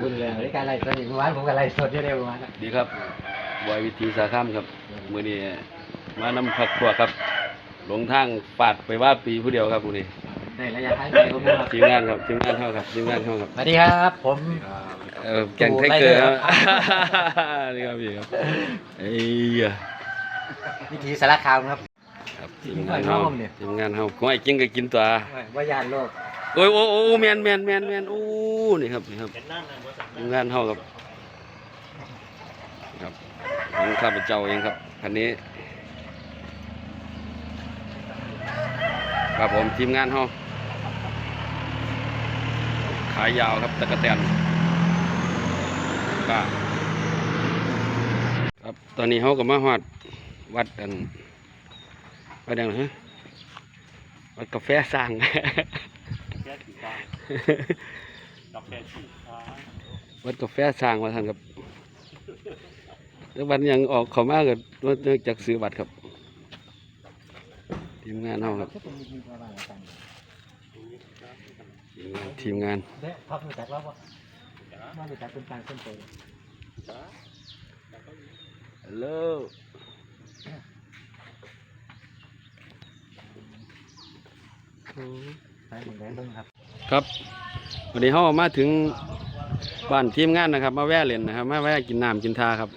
บุญเลยในการไล่สดอีกเมื่อวานผมก็ไล่สดอยู่ในเมื่อวานน่ะดีครับบอยวิธีสาข้ามครับมือนี้มานำพักพวกครับ หลงทางปาดไปว่าปีผู้เดียวครับมือนี้ในระยะทางไกลผมนะครับทีมงานครับทีมงานเท่าครับทีมงานเท่าครับสวัสดีครับ ผมเออแก่งไทเกอร์ครับไล่เดอร์นี่ครับพี่ครับเอ้ยวิธีสารคามครับครับทีมงานเฮาทีมงานเฮาเนี่ยทีมงานเฮาของไอ้กินก็กินตัวว่ายานโลก โอ้ยโอ้ยโอ้แมนแมนแมนแมนโอ้นี่ครับนี่ครับงานเฮาครับครับของข้าพเจ้าเองครับคันนี้ครับผมทีมงานเฮาขายยาวครับตะกะแตนป้าครับตอนนี้เฮาก็มาฮอดวัดอันวัดดังนะฮะวัดกาแฟสร้าง วัดกาแฟสร้างมาท่านครับแล้ววันยังออกเขามาก็ว่าเนื่องจากซื้อบัตรครับทีมงานเฮาครับทีมงานเด้พับมาจากเราปะมาจากเป็นกลางเส้นโตฮัลโหล ใช่ผมแดงเบิ้งครับ ครับวันนี้เฮามาถึงบ้านทีมงานนะครับ มาแวะเล่นนะครับ มาแวะกินน้ำกินทาครับ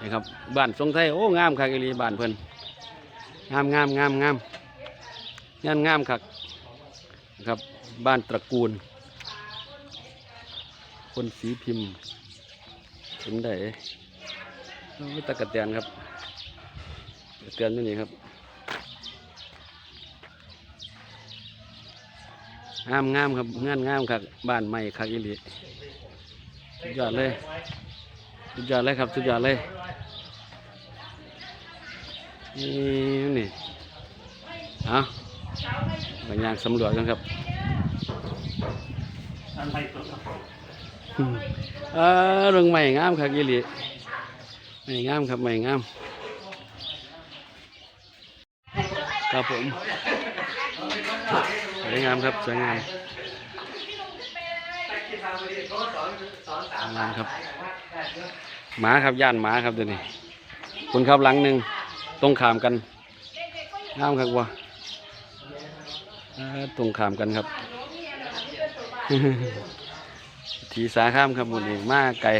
นี่ครับบ้านทรงไทยโอ้งามคักอีหลีบ้านเพิ่นงามงามงามงามงามงามคักนะครับ บ้านตระกูล คนสีพิมพ์เป็นไดไม่ตะกะเตียนครับเตียนอยู่นี่ครับ งามงามครับงานงามครับบ้านใหม่คักอีหลีสุดยอดเลยสุดยอดเลยครับสุดยอดเลยนี่นี่เอาบางอย่างสำรวจกันครับอืมเออเรื่องใหม่งามคักอีหลีใหม่งามครับใหม่งามครับผม สวยงามครับสวยงามงามครับหมาครับย่านหมาครับเดี๋ยวนี้คนขับหลังหนึ่งตรงขามกันงามครับวะเอ้อตรงขามกันครับทีสาข้ามครับหมดนี้มากไกล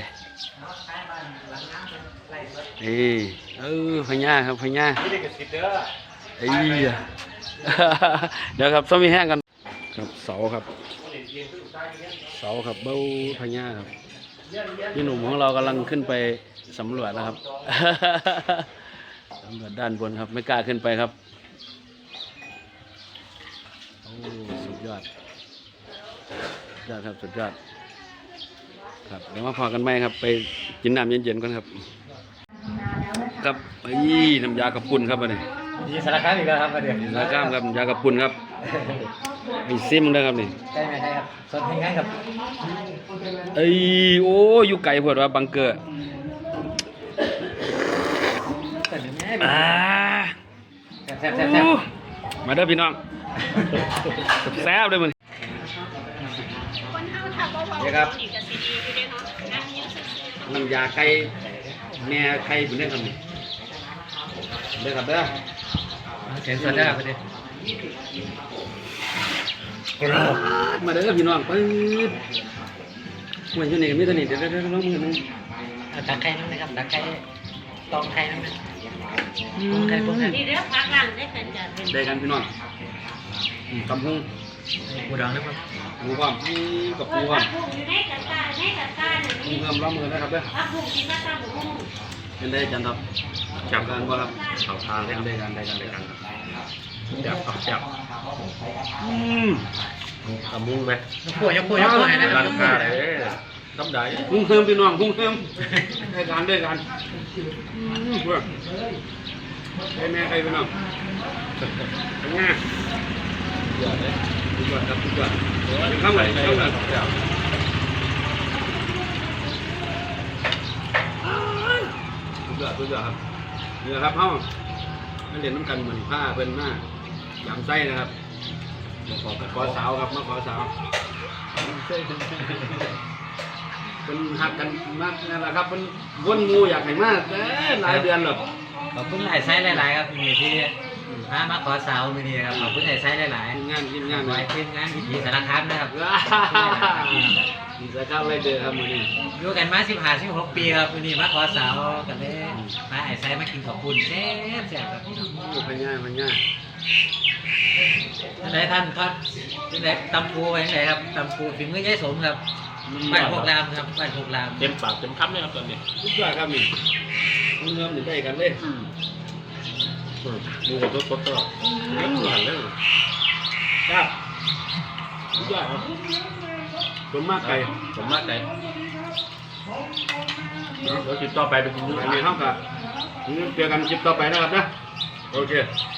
เอ้ยเออพญาครับพญานี่เด็กกระสิบเด้อเอ้ย เดี๋ยวครับต้องมีแห้งกันครับเสาครับ เสาครับเบ้าพญาครับพี่หนุ่มของเรากำลังขึ้นไปสำรวจนะครับสำรวจด้านบนครับ ไม่กล้าขึ้นไปครับโอ้สุดยอดสุดยอดครับสุดยอด ครับเดี๋ยวมาพอกันไหมครับ ไปกินน้ำเย็นๆก่อนครับ ครับไอ้น้ำยากระปุ่นครับอันนี้ วิธีสารคามอีกแล้วครับมาเดี๋ยวยากล้ามครับยากระปุ่นครับมีซิมนะครับนี่ใช่ไหมใช่ครับสดให้ง่ายครับเอ้ยโอ้อยู่ไกลพวดว่าบังเกอร์แต่แม่อ่าแซ่บแซ่บแซ่บมาเด้อพี่น้องแซ่บเลยมันคนเฮาถ้าบ่เว้านี่ครับนี่ก็สิดีอยู่เด้เนาะนั่งอยู่ซื่อน้ำยาไก่แม่ไข่เป็นเรื่องครับนี่ เด้อครับเด้อเขียนสดได้ไปดิมาเด้อพี่น้องปื๊ดมันอยู่นี่ก็มีตัวนี้เดี๋ยวเดี๋ยวเดี๋ยวลองมือหนึงตักไข่นั่นนะครับตักไข่ตองไข่นั่นนะปรุงไข่ปรุงไข่ๆนี่เด้อพักหลังได้กันจ้ะเป็นได้กันพี่น้องอืมตำพุงปูดองนะครับหมูความนี่กับเอปูอควาพัมกบุ้งอยู่ในกระตาในกระตาปูนี่เพิ่มล้อมมือนะครับเด้อพักบุ้งกินมาตามบุ้ง เป็นได้จันครับจับกันบ่ครับเขาทานได้ได้กันได้กันได้กันครับจับครับจับอืมตำมุงไหมยกขั่วยกขั่วยกขั่วนะคร้ารับนค้าเลยทำได้พุ่งเพิ่มพี่น้องพุ่งเพิ่มได้กันได้กันอืมเพื่อให้แม่ใครพี่น้องเป็นไงยอดเลยยอดครับยอดข้างไหนข้างไหนสุด ยอดสุดยอดครับนี่แหละครับเฮ้าไม่เรียนน้ำกันเหมือนผ้าเป็นหน้ายำไส้นะครับมาขอกับขอสาวครับมาขอสาวเป็นหักกันมากนั่นแหละครับเป็นวนงูอยากให้มากแต่หลายเดือนหรอกขอบคุณไอ้ไส้หลายๆครับมีที่ พามาขอสาวมือนี้ครับขอบคุณไอ้ไซส์หลายทีมงานทีมๆงานไว้ทีมงานวิถีสารคามนะครับว้าดีใจครับเลยเด้อครับมื้อนี้อยู่กันมาสิบห้าสิบหกปีครับมือนี้มาขอสาวกันเลยมาไอ้ไซส์มากินขอบคุณแซ่บแซ่บครับพี่น้องโอ้พันง่ายพันง่ายท่านใดท่านทอดท่านใดตำปูไว้ไหนครับตำปูฝีมือยายสมครับบ้านพวกรามครับบ้านพวกราม เต็มปากเต็มคำเลยครับตอนนี้สุดยอดครับนี่มึงเงิมนี่ได้กันเลย ดูกับรถรถตลอดเลี้ยงหันเลยครับสุดยอดครับผมมากไก่ผมมากใจเดี๋ยวคลิปต่อไปไปกินยูอันนี้เท่ากับเจอกันคลิปต่อไปนะครับนะ โอเคค